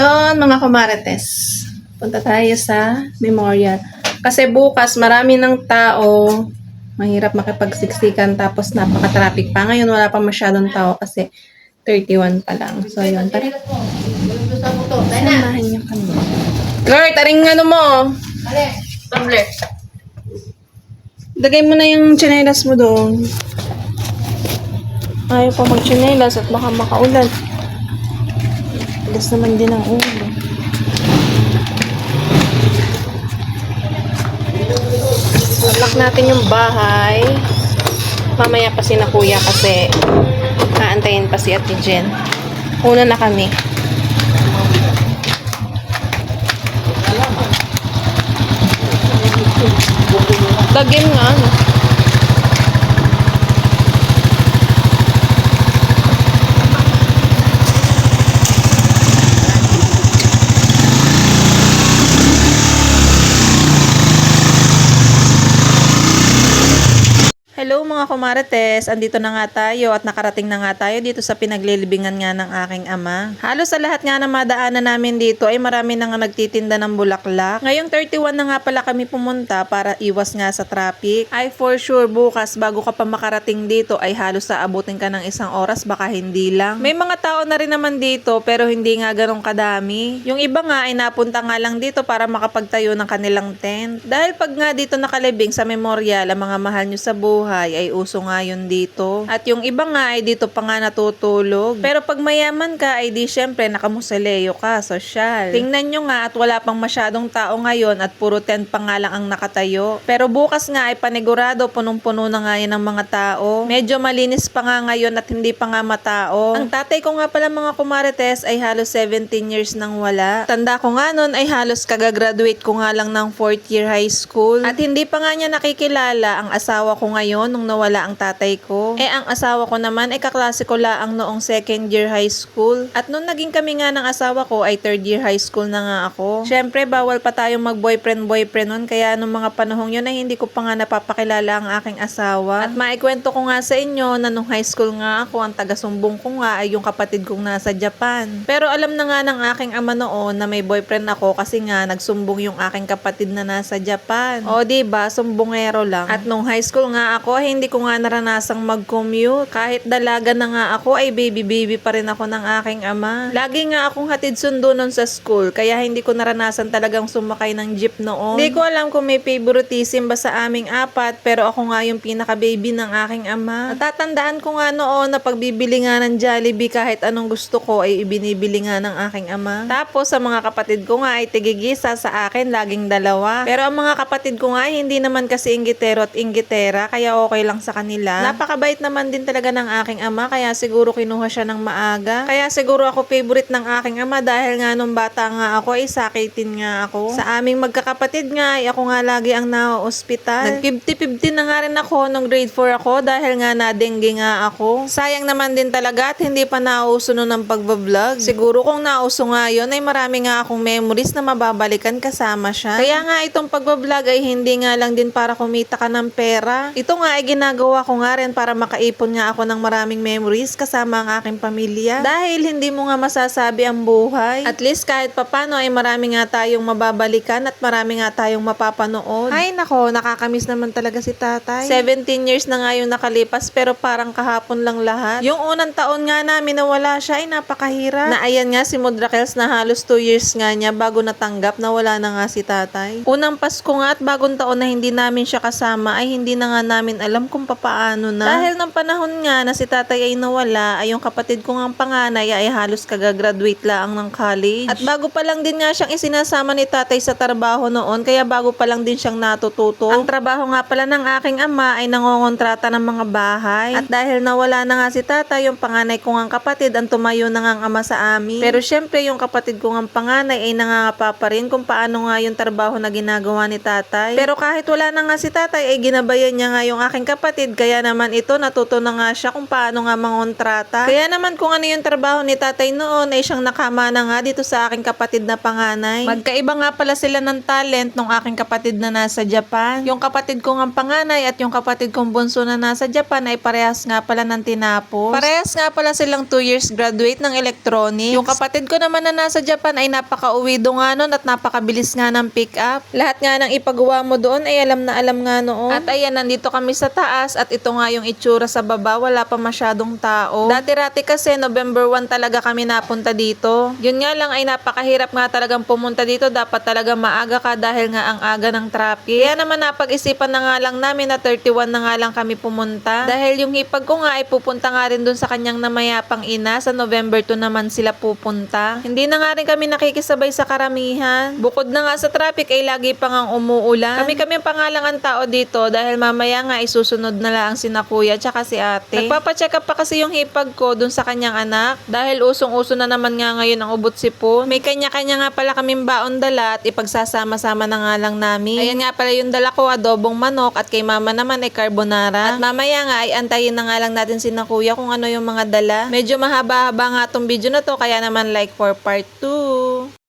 Yon, mga kumarites. Punta tayo sa memorial. Kasi bukas, marami ng tao. Mahirap makipagsiksikan tapos napaka-traffic pa. Ngayon, wala pa masyadong tao kasi 31 pa lang. So, yun. Tara, samahan niyo kami. Girl, taring ano mo. Tumblr. Lagay mo na yung tsinelas mo doon. Ayaw pa mag-tsinelas at baka makaulan. Tigas naman din ang ulo. Lock natin yung bahay. Mamaya pa si na kuya kasi aantayin pa si Ate Jen. Una na kami. Lagyan nga, ano. Hello mga kumarites, andito na nga tayo at nakarating na nga tayo dito sa pinaglilibingan nga ng aking ama. Halos sa lahat nga na madaanan namin dito ay marami na nga nagtitinda ng bulaklak. Ngayong 31 na nga pala kami pumunta para iwas nga sa traffic. Ay for sure bukas bago ka pa makarating dito ay halos sa abutin ka ng isang oras baka hindi lang. May mga tao na rin naman dito pero hindi nga ganong kadami. Yung iba nga ay napunta nga lang dito para makapagtayo ng kanilang tent. Dahil pag nga dito nakalibing sa memorial ang mga mahal nyo sa buhay ay uso nga yun dito. At yung iba nga ay dito pa nga natutulog. Pero pag mayaman ka ay di syempre nakamuseleo ka, sosyal. Tingnan nyo nga at wala pang masyadong tao ngayon at puro tent pa nga lang ang nakatayo. Pero bukas nga ay panigurado punong-puno na nga yan ng mga tao. Medyo malinis pa nga ngayon at hindi pa nga matao. Ang tatay ko nga pala mga kumarites ay halos 17 years nang wala. Tanda ko nga nun ay halos kagagraduate ko nga lang ng 4th year high school. At hindi pa nga niya nakikilala ang asawa ko ngayon nung nawala ang tatay ko. Eh ang asawa ko naman ay kaklase ko laang noong second year high school. At nung naging kami nga ng asawa ko ay third year high school na nga ako. Syempre bawal pa tayong mag-boyfriend-boyfriend nun kaya nung mga panahong yun ay hindi ko pa nga napapakilala ang aking asawa. At maikwento ko nga sa inyo na nung high school nga ako ang taga-sumbong ko nga ay yung kapatid kong nasa Japan. Pero alam na nga ng aking ama noon na may boyfriend ako kasi nga nagsumbong yung aking kapatid na nasa Japan. O ba sumbongero lang. At nung high school nga ako hindi ko nga naranasang mag-commute. Kahit dalaga na nga ako ay baby-baby pa rin ako ng aking ama. Lagi nga akong hatid sundo nun sa school kaya hindi ko naranasan talagang sumakay ng jeep noon. Hindi ko alam kung may favoritism ba sa aming apat pero ako nga yung pinaka-baby ng aking ama. Natatandaan ko nga noon na pagbibili nga ng Jollibee kahit anong gusto ko ay ibinibili nga ng aking ama. Tapos sa mga kapatid ko nga ay tigigisa sa akin laging dalawa. Pero ang mga kapatid ko nga ay hindi naman kasi inggitero at inggitera kaya okay lang sa kanila. Napakabait naman din talaga ng aking ama kaya siguro kinuha siya ng maaga. Kaya siguro ako favorite ng aking ama dahil nga nung bata nga ako ay sakitin nga ako. Sa aming magkakapatid nga ay ako nga lagi ang na-ospital. Nag-50-50 na nga rin ako nung grade 4 ako dahil nga na-dengue nga ako. Sayang naman din talaga at hindi pa nauso nun ng pagbablog. Siguro kung nauso nga yun ay marami nga akong memories na mababalikan kasama siya. Kaya nga itong pagbablog ay hindi nga lang din para kumita ka ng pera. Ito nga ay ginagawa ko nga rin para makaipon nga ako ng maraming memories kasama ang aking pamilya. Dahil hindi mo nga masasabi ang buhay. At least kahit papano ay marami nga tayong mababalikan at marami nga tayong mapapanood. Ay nako, nakakamiss naman talaga si tatay. 17 years na nga yung nakalipas pero parang kahapon lang lahat. Yung unang taon nga namin na wala siya ay napakahirap. Na ayan nga si Mudrakels na halos 2 years nga niya bago natanggap na wala na nga si tatay. Unang Pasko nga at bagong taon na hindi namin siya kasama ay hindi na nga namin alam kung papaano na. Dahil ng panahon nga na si tatay ay nawala ay yung kapatid ko nga panganay ay halos kagagraduate lang ng college. At bago pa lang din nga siyang isinasama ni tatay sa trabaho noon kaya bago pa lang din siyang natututo. Ang trabaho nga pala ng aking ama ay nangongontrata ng mga bahay. At dahil nawala na nga si tatay, yung panganay ko nga kapatid ang tumayo na nga ang ama sa amin. Pero syempre yung kapatid ko nga panganay ay nangangapa pa rin kung paano nga yung trabaho na ginagawa ni tatay. Pero kahit wala na nga si tatay ay ginabayan niya nga yung aking kapatid. Kaya naman ito, natuto na nga siya kung paano nga mangontrata. Kaya naman kung ano yung trabaho ni tatay noon, ay siyang nakama na nga dito sa aking kapatid na panganay. Magkaiba nga pala sila ng talent nung aking kapatid na nasa Japan. Yung kapatid ko nga panganay at yung kapatid kong bunso na nasa Japan ay parehas nga pala ng tinapos. Parehas nga pala silang 2 years graduate ng electronics. Yung kapatid ko naman na nasa Japan ay napaka-uwido nga nun at napakabilis nga ng pick up. Lahat nga ng ipagawa mo doon ay alam na alam nga noon. At ayan, nandito kami sa taas at ito nga yung itsura sa baba. Wala pa masyadong tao. Dati-rati kasi November 1 talaga kami napunta dito. Yun nga lang ay napakahirap nga talagang pumunta dito. Dapat talaga maaga ka dahil nga ang aga ng traffic. Kaya naman napag-isipan na nga lang namin na 31 na nga lang kami pumunta. Dahil yung hipag ko nga ay pupunta nga rin dun sa kanyang namayapang ina. Sa November 2 naman sila pupunta. Hindi na nga rin kami nakikisabay sa karamihan. Bukod na nga sa traffic ay lagi pa ngang umuulan. Kami kami pa nga ang tao dito dahil mamaya nga isusunod na lang sina kuya tsaka si ate. Nagpapacheck up pa kasi yung hipag ko dun sa kanyang anak dahil usong-uso na naman nga ngayon ang ubot sipon. May kanya-kanya nga pala kaming baon dala at ipagsasama-sama na nga lang namin. Ayan nga pala yung dala ko adobong manok at kay mama naman ay carbonara. At mamaya nga ay antayin na nga lang natin sina kuya kung ano yung mga dala. Medyo mahaba-haba nga tong video na to kaya naman like for part 2.